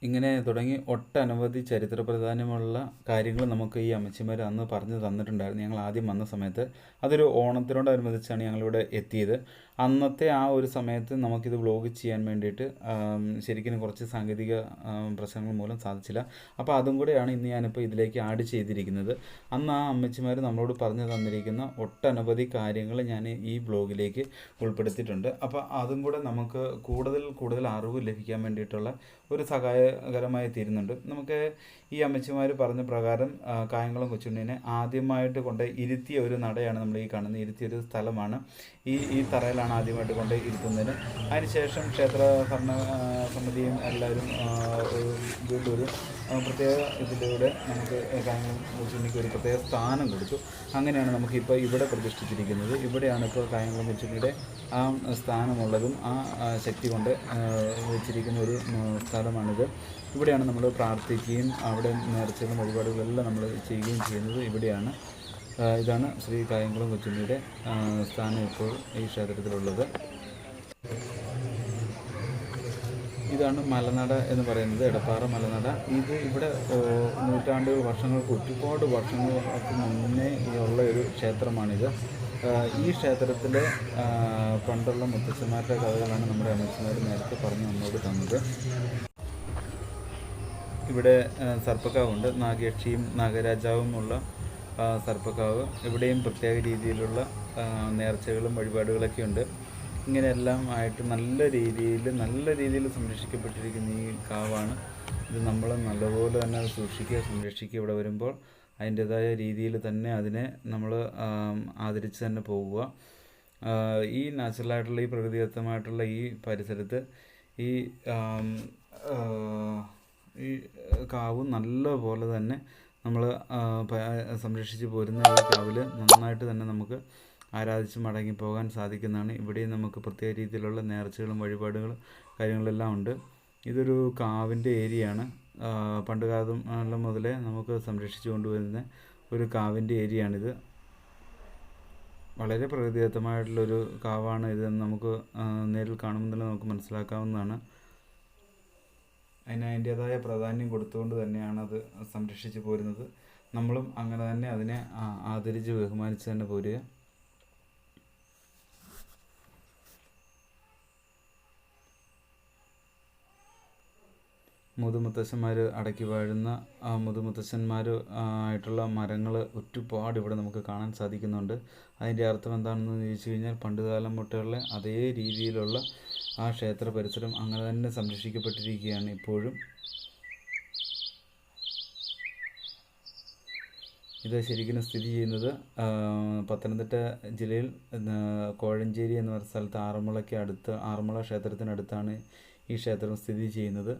ഇങ്ങനെ തുടങ്ങി ഒട്ടനവധി ചരിത്ര പ്രാധാന്യമുള്ള കാര്യങ്ങൾ നമുക്ക് ഈ അമ്മച്ചിമാർ അന്ന് പറഞ്ഞു തന്നിട്ടുണ്ടായിരുന്നു. ഞങ്ങൾ ആദ്യം വന്ന സമയത്ത് അതൊരു ഓണത്തിനോടനുബന്ധിച്ചാണ് ഞങ്ങളിവിടെ എത്തിയത്. അന്നത്തെ ആ ഒരു സമയത്ത് നമുക്കിത് വ്ലോഗ് ചെയ്യാൻ വേണ്ടിയിട്ട് ശരിക്കും കുറച്ച് സാങ്കേതിക പ്രശ്നങ്ങൾ മൂലം സാധിച്ചില്ല. അപ്പോൾ അതും കൂടെയാണ് ഇന്ന് ഞാനിപ്പോൾ ഇതിലേക്ക് ആഡ് ചെയ്തിരിക്കുന്നത്. അന്ന് ആ അമ്മച്ചിമാർ നമ്മളോട് പറഞ്ഞു തന്നിരിക്കുന്ന ഒട്ടനവധി കാര്യങ്ങൾ ഞാൻ ഈ ബ്ലോഗിലേക്ക് ഉൾപ്പെടുത്തിയിട്ടുണ്ട്. അപ്പോൾ അതും കൂടെ നമുക്ക് കൂടുതൽ കൂടുതൽ അറിവ് ലഭിക്കാൻ വേണ്ടിയിട്ടുള്ള ഒരു സഹായകരമായി തീരുന്നുണ്ട്. നമുക്ക് ഈ അമ്മച്ചിമാർ പറഞ്ഞ പ്രകാരം കായംകുളം കൊച്ചുണ്ണിനെ ആദ്യമായിട്ട് കൊണ്ട് ഇരുത്തിയ ഒരു നടയാണ് നമ്മൾ ഈ കാണുന്നത്. ഇരുത്തിയ ഒരു സ്ഥലമാണ്. ഈ ഈ തറയിലാണ് ആദ്യമായിട്ട് കൊണ്ട് ഇരുത്തുന്നതിന് അതിനുശേഷം ക്ഷേത്ര ഭരണ സമിതിയും എല്ലാവരും വീണ്ടും പ്രത്യേക ഇതിലൂടെ നമുക്ക് കായംകുളം കൊച്ചുണ്ണിക്ക് ഒരു പ്രത്യേക സ്ഥാനം കൊടുത്തു. അങ്ങനെയാണ് നമുക്കിപ്പോൾ ഇവിടെ പ്രതിഷ്ഠിച്ചിരിക്കുന്നത്. ഇവിടെയാണ് ഇപ്പോൾ കായംകുളം കൊച്ചുണ്ണിയുടെ ആ സ്ഥാനമുള്ളതും ആ ശക്തി കൊണ്ട് വെച്ചിരിക്കുന്ന ഒരു സ്ഥലമാണിത്. ഇവിടെയാണ് നമ്മൾ പ്രാർത്ഥിക്കുകയും അവിടെ നേർച്ചകളും വഴിപാടുകളെല്ലാം നമ്മൾ ചെയ്യുകയും ചെയ്യുന്നത് ഇവിടെയാണ്. ഇതാണ് ശ്രീ കായംകുളം കൊച്ചുണ്ണിയുടെ സ്ഥാനം ഇപ്പോൾ ഈ ക്ഷേത്രത്തിലുള്ളത്. ഇതാണ് മലനട എന്ന് പറയുന്നത് എടപ്പാറ മലനട. ഇത് ഇവിടെ നൂറ്റാണ്ടുകൾ വർഷങ്ങൾക്ക് ഒരുപാട് വർഷങ്ങൾക്ക് മുന്നേ ഉള്ള ഒരു ക്ഷേത്രമാണിത്. ഈ ക്ഷേത്രത്തിലെ പണ്ടുള്ള മുത്തച്ഛന്മാരുടെ കഥകളാണ് നമ്മുടെ അമ്മച്ചന്മാർ നേരത്തെ പറഞ്ഞു നമ്മോട് തന്നത്. ഇവിടെ സർപ്പക്കാവുണ്ട്. നാഗയക്ഷിയും നാഗരാജാവും ഉള്ള സർപ്പക്കാവ്. ഇവിടെയും പ്രത്യേക രീതിയിലുള്ള നേർച്ചകളും വഴിപാടുകളൊക്കെ ഉണ്ട്. ഇങ്ങനെയെല്ലാം ആയിട്ട് നല്ല രീതിയിൽ നല്ല രീതിയിൽ സംരക്ഷിക്കപ്പെട്ടിരിക്കുന്ന ഈ കാവാണ്. ഇത് നമ്മൾ നല്ലപോലെ തന്നെ സൂക്ഷിക്കുക സംരക്ഷിക്കുക ഇവിടെ വരുമ്പോൾ. അതിന്റെതായ രീതിയിൽ തന്നെ അതിനെ നമ്മൾ ആദരിച്ച് തന്നെ പോവുക. ഈ നാച്ചുറലായിട്ടുള്ള ഈ പ്രകൃതിദത്തമായിട്ടുള്ള ഈ പരിസരത്ത് ഈ ഈ കാവ് നല്ല പോലെ തന്നെ നമ്മൾ സംരക്ഷിച്ച് പോരുന്ന ഒരു കാവിൽ നന്നായിട്ട് തന്നെ നമുക്ക് ആരാധിച്ച് മടങ്ങിപ്പോകാൻ സാധിക്കുന്നതാണ്. ഇവിടെയും നമുക്ക് പ്രത്യേക രീതിയിലുള്ള നേർച്ചകളും വഴിപാടുകളും കാര്യങ്ങളെല്ലാം ഉണ്ട്. ഇതൊരു കാവിന്റെ ഏരിയയാണ്. പണ്ട് കാലം മുതലേ നമുക്ക് സംരക്ഷിച്ചു കൊണ്ടുവരുന്ന ഒരു കാവിന്റെ ഏരിയയാണിത് വളരെ പ്രകൃതിദത്തമായിട്ടുള്ളൊരു കാവാണ് ഇതെന്ന് നമുക്ക് നേരിൽ കാണുമ്പോൾ തന്നെ നമുക്ക് മനസ്സിലാക്കാവുന്നതാണ്. അതിന് അതിന്റേതായ പ്രാധാന്യം കൊടുത്തുകൊണ്ട് തന്നെയാണ് അത് സംരക്ഷിച്ച് പോരുന്നത്. നമ്മളും അങ്ങനെ തന്നെ അതിനെ ആദരിച്ച് ബഹുമാനിച്ച് തന്നെ പോരുക. മുതുമുത്തശ്ശന്മാർ അടക്കി വാഴുന്ന മുതുമുത്തശ്ശന്മാർ ആയിട്ടുള്ള മരങ്ങൾ ഒരുപാട് ഇവിടെ നമുക്ക് കാണാൻ സാധിക്കുന്നുണ്ട്. അതിന്റെ അർത്ഥം എന്താണെന്ന് ചോദിച്ചു കഴിഞ്ഞാൽ പണ്ടുകാലം തൊട്ടുള്ള അതേ രീതിയിലുള്ള ആ ക്ഷേത്ര പരിസരം അങ്ങനെ തന്നെ സംരക്ഷിക്കപ്പെട്ടിരിക്കുകയാണ് ഇപ്പോഴും. ഇത് ശരിക്കും സ്ഥിതി ചെയ്യുന്നത് പത്തനംതിട്ട ജില്ലയിൽ കോഴഞ്ചേരി എന്ന് പറയുന്ന സ്ഥലത്ത് ആറന്മുളയ്ക്ക് അടുത്ത് ആറന്മുള ക്ഷേത്രത്തിനടുത്താണ് ഈ ക്ഷേത്രം സ്ഥിതി ചെയ്യുന്നത്.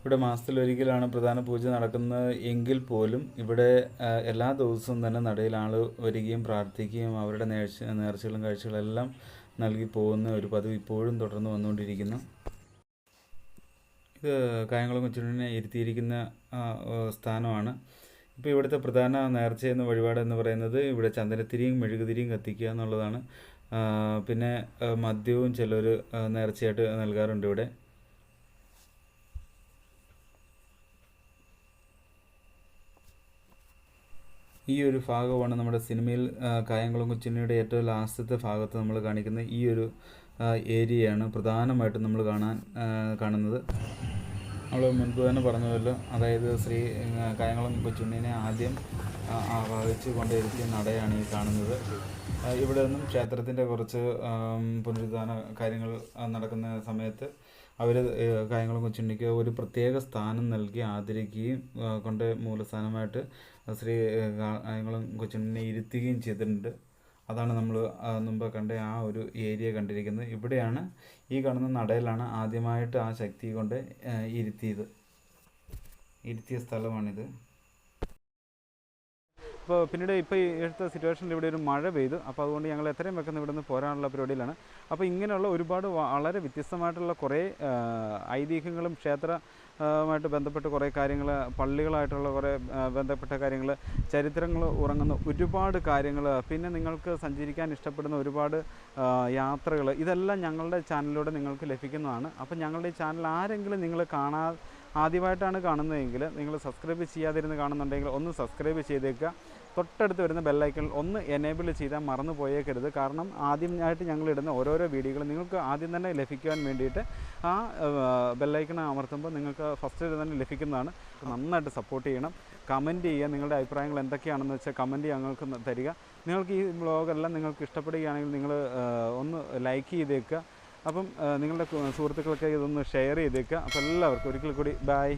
ഇവിടെ മാസത്തിലൊരിക്കലാണ് പ്രധാന പൂജ നടക്കുന്നത് എങ്കിൽ പോലും ഇവിടെ എല്ലാ ദിവസവും തന്നെ നടയിൽ ആൾ വരികയും പ്രാർത്ഥിക്കുകയും അവരുടെ നേർച്ച നേർച്ചകളും കാഴ്ചകളും എല്ലാം നൽകി പോകുന്ന ഒരു പതിവ് ഇപ്പോഴും തുടർന്ന് വന്നുകൊണ്ടിരിക്കുന്നു. ഇത് കായംകുളം കൊച്ചുണ്ണിനെ ഇരുത്തിയിരിക്കുന്ന സ്ഥാനമാണ്. ഇപ്പോൾ ഇവിടുത്തെ പ്രധാന നേർച്ച എന്ന വഴിപാട് എന്ന് പറയുന്നത് ഇവിടെ ചന്ദനത്തിരിയും മെഴുകുതിരിയും കത്തിക്കുക എന്നുള്ളതാണ്. പിന്നെ മദ്യവും ചിലർ നേർച്ചയായിട്ട് നൽകാറുണ്ട് ഇവിടെ. ഈ ഒരു ഭാഗമാണ് നമ്മുടെ സിനിമയിൽ കായംകുളം കൊച്ചിനിയുടെ ഏറ്റവും ലാസ്റ്റത്തെ ഭാഗത്ത് നമ്മൾ കാണിക്കുന്ന ഈ ഒരു ഏരിയയാണ് പ്രധാനമായിട്ടും നമ്മൾ കാണാൻ കാണുന്നത്. നമ്മൾ മുൻപ് തന്നെ പറഞ്ഞതല്ലോ അതായത് ശ്രീ കായംകുളം കൊച്ചുണ്ണിനെ ആദ്യം ആവാഹിച്ച് കൊണ്ടേയിരിക്കുന്ന നടയാണ് ഈ കാണുന്നത്. ഇവിടെ നിന്നും ക്ഷേത്രത്തിന്റെ കുറച്ച് പുനരുദ്ധാന കാര്യങ്ങൾ നടക്കുന്ന സമയത്ത് അവർ കാര്യങ്ങൾ കൊച്ചുണ്ണിക്ക് ഒരു പ്രത്യേക സ്ഥാനം നൽകി ആദരിക്കുകയും കൊണ്ട് മൂലസ്ഥാനമായിട്ട് ശ്രീ കാര്യങ്ങളും കൊച്ചുണ്ണിനെ ഇരുത്തുകയും ചെയ്തിട്ടുണ്ട്. അതാണ് നമ്മൾ മുമ്പ് കണ്ട ആ ഒരു ഏരിയ കണ്ടിരിക്കുന്നത്. ഇവിടെയാണ് ഈ കാണുന്ന നടയിലാണ് ആദ്യമായിട്ട് ആ ശക്തി കൊണ്ട് ഇരുത്തിയത്. ഇരുത്തിയ സ്ഥലമാണിത്. അപ്പോൾ പിന്നീട് ഇപ്പോൾ ഈ എടുത്ത സിറ്റുവേഷനിൽ ഇവിടെ ഒരു മഴ പെയ്തു. അപ്പോൾ അതുകൊണ്ട് ഞങ്ങൾ എത്രയും പെട്ടെന്ന് ഇവിടെ നിന്ന് പോരാനുള്ള പരിപാടിയിലാണ്. അപ്പോൾ ഇങ്ങനെയുള്ള ഒരുപാട് വളരെ വ്യത്യസ്തമായിട്ടുള്ള കുറേ ഐതിഹ്യങ്ങളും ക്ഷേത്ര മായിട്ട് ബന്ധപ്പെട്ട് കുറേ കാര്യങ്ങൾ പള്ളികളായിട്ടുള്ള കുറേ ബന്ധപ്പെട്ട കാര്യങ്ങൾ ചരിത്രങ്ങൾ ഉറങ്ങുന്ന ഒരുപാട് കാര്യങ്ങൾ പിന്നെ നിങ്ങൾക്ക് സഞ്ചരിക്കാൻ ഇഷ്ടപ്പെടുന്ന ഒരുപാട് യാത്രകൾ ഇതെല്ലാം ഞങ്ങളുടെ ചാനലിലൂടെ നിങ്ങൾക്ക് ലഭിക്കുന്നതാണ്. അപ്പോൾ ഞങ്ങളുടെ ഈ ചാനൽ ആരെങ്കിലും നിങ്ങൾ കാണാ ആദ്യമായിട്ടാണ് കാണുന്നതെങ്കിൽ നിങ്ങൾ സബ്സ്ക്രൈബ് ചെയ്യാതിരുന്ന് കാണുന്നുണ്ടെങ്കിൽ ഒന്ന് സബ്സ്ക്രൈബ് ചെയ്തേക്കുക. തൊട്ടടുത്ത് വരുന്ന ബെല്ലൈക്കൺ ഒന്ന് എനേബിൾ ചെയ്താൽ മറന്നു പോയേക്കരുത്. കാരണം ആദ്യമായിട്ട് ഞങ്ങൾ ഇടുന്ന ഓരോരോ വീഡിയോകൾ നിങ്ങൾക്ക് ആദ്യം തന്നെ ലഭിക്കുവാൻ വേണ്ടിയിട്ട് ആ ബെല്ലൈക്കൺ അമർത്തുമ്പോൾ നിങ്ങൾക്ക് ഫസ്റ്റ് തന്നെ ലഭിക്കുന്നതാണ്. നന്നായിട്ട് സപ്പോർട്ട് ചെയ്യണം. കമന്റ് ചെയ്യുക. നിങ്ങളുടെ അഭിപ്രായങ്ങൾ എന്തൊക്കെയാണെന്ന് വെച്ചാൽ കമന്റ് ഞങ്ങൾക്ക് തരിക. നിങ്ങൾക്ക് ഈ ബ്ലോഗെല്ലാം നിങ്ങൾക്ക് ഇഷ്ടപ്പെടുകയാണെങ്കിൽ നിങ്ങൾ ഒന്ന് ലൈക്ക് ചെയ്തേക്കുക. അപ്പം നിങ്ങളുടെ സുഹൃത്തുക്കൾക്ക് ഇതൊന്ന് ഷെയർ ചെയ്തേക്കുക അപ്പോൾ എല്ലാവർക്കും ഒരിക്കൽ കൂടി ബായ്